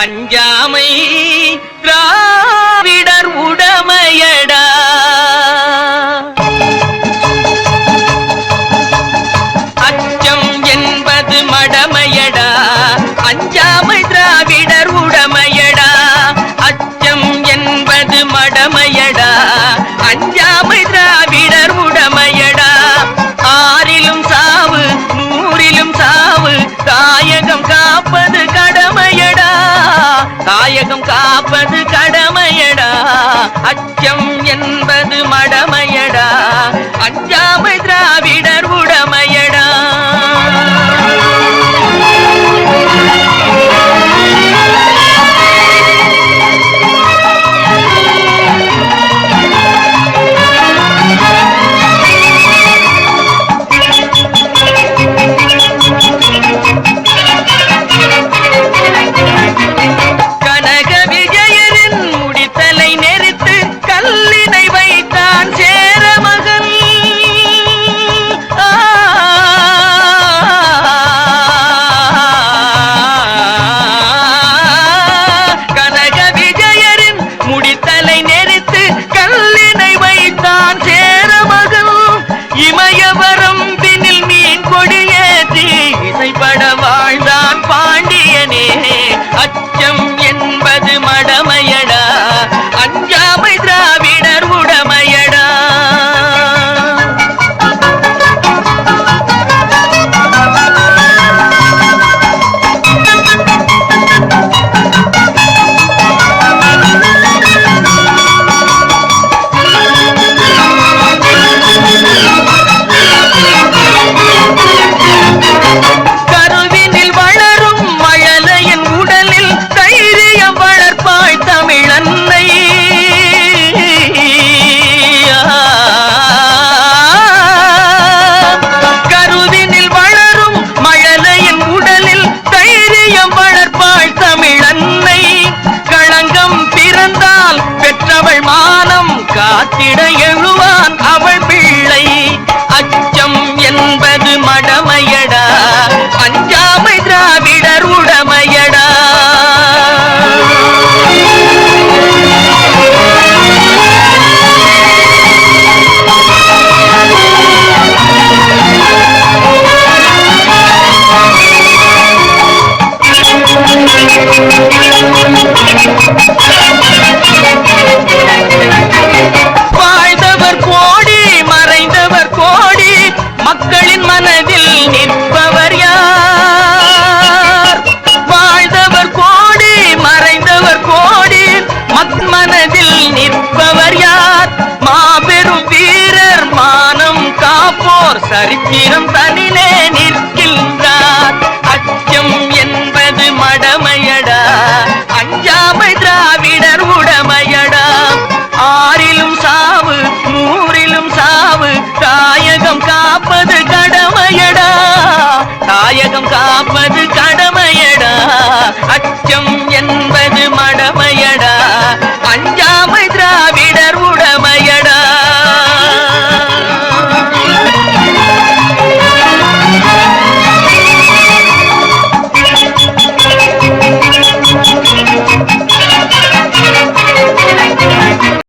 அஞ்சாமை திரா அச்சம் என்பது மடம பிறந்தால் பெற்றவள் மானம் காத்திட எழுவான் அவள் பிள்ளை. அச்சம் என்பது போல் நிற்பவர் யார்? மாபெரும் வீரர் மானம் காப்போர் சரித்திரம் தனிலே நிற்கின்றார். அச்சம் என்பது மடமையடா. அஞ்சாமை திராவிடர் உடமையடா. ஆறிலும் சாவு நூறிலும் சாவு தாயகம் காப்பது கடமையடா. தாயகம் காப்பது கடமையடா.